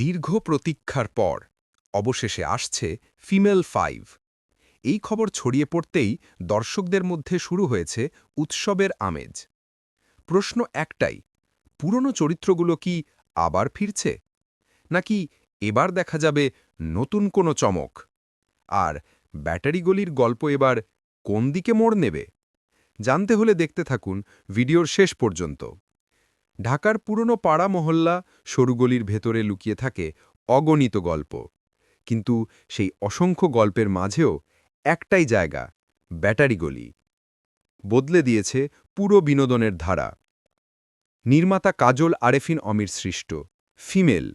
দীর্ঘ প্রতীক্ষার পর, অবশেষে আসছে ফিমেল ফাইভ। এই খবর ছড়িয়ে পড়তেই দর্শকদের মধ্যে শুরু হয়েছে উৎসবের আমেজ। প্রশ্ন একটাই, পুরনো চরিত্রগুলো কি আবার ফিরছে? নাকি এবার দেখা যাবে নতুন কোনো চমক? আর ব্যাটারিগলির গল্প এবার কোন দিকে মোড় নেবে? জানতে হলে দেখতে থাকুন ভিডিওর শেষ পর্যন্ত। ঢাকার পুরনো পাড়া মহল্লা সরুগলির ভেতরে লুকিয়ে থাকে অগণিত গল্প। কিন্তু সেই অসংখ্য গল্পের মাঝেও একটাই জায়গা, ব্যাটারি গলি। বদলে দিয়েছে পুরো বিনোদনের ধারা। নির্মাতা কাজল আরেফিন অমির সৃষ্ট, ফিমেল।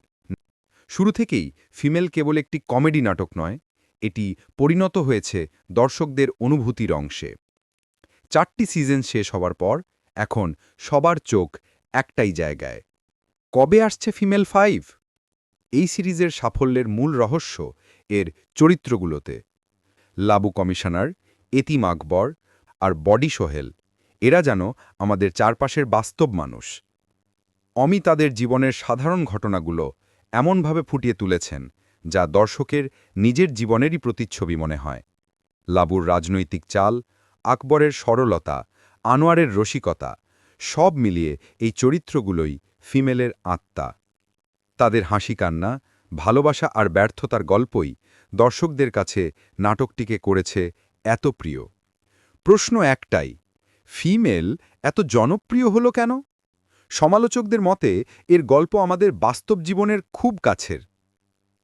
শুরু থেকেই ফিমেল কেবল একটি কমেডি নাটক নয়, এটি পরিণত হয়েছে দর্শকদের অনুভূতির অংশে। চারটি সিজন শেষ হওয়ার পর এখন সবার চোখ একটাই জায়গায়। কবে আসছে ফিমেল ফাইভ? এই সিরিজের সাফল্যের মূল রহস্য এর চরিত্রগুলোতে। লাবু কমিশনার, এতিম আকবর আর বডি সোহেল, এরা যেন আমাদের চারপাশের বাস্তব মানুষ। অমি তাদের জীবনের সাধারণ ঘটনাগুলো এমনভাবে ফুটিয়ে তুলেছেন, যা দর্শকের নিজের জীবনেরই প্রতিচ্ছবি মনে হয়। লাবুর রাজনৈতিক চাল, আকবরের সরলতা, আনোয়ারের রসিকতা সব মিলিয়ে এই চরিত্রগুলোই ফিমেলের আত্মা। তাদের হাসি কান্না ভালোবাসা আর ব্যর্থতার গল্পই দর্শকদের কাছে নাটকটিকে করেছে এত প্রিয়। প্রশ্ন একটাই, ফিমেল এত জনপ্রিয় হলো কেন? সমালোচকদের মতে এর গল্প আমাদের বাস্তব জীবনের খুব কাছের।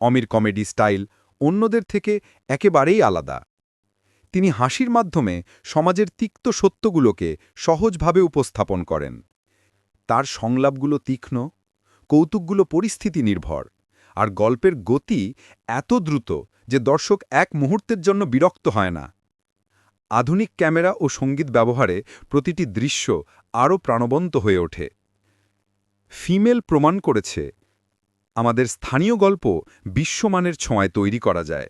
অমির কমেডি স্টাইল অন্যদের থেকে একেবারেই আলাদা। তিনি হাসির মাধ্যমে সমাজের তিক্ত সত্যগুলোকে সহজভাবে উপস্থাপন করেন। তার সংলাপগুলো তীক্ষ্ণ, কৌতুকগুলো পরিস্থিতি নির্ভর আর গল্পের গতি এত দ্রুত যে দর্শক এক মুহূর্তের জন্য বিরক্ত হয় না। আধুনিক ক্যামেরা ও সংগীত ব্যবহারে প্রতিটি দৃশ্য আরও প্রাণবন্ত হয়ে ওঠে। ফিমেল প্রমাণ করেছে, আমাদের স্থানীয় গল্প বিশ্বমানের ছোঁয়ায় তৈরি করা যায়।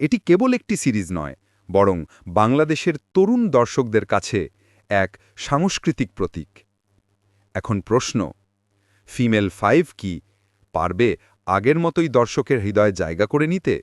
এটি কেবল একটি সিরিজ নয় বরং বাংলাদেশের তরুণ দর্শকদের কাছে এক সাংস্কৃতিক প্রতীক। এখন প্রশ্ন, ফিমেল ফাইভ কি পারবে আগের মতোই দর্শকের হৃদয় জায়গা করে নিতে?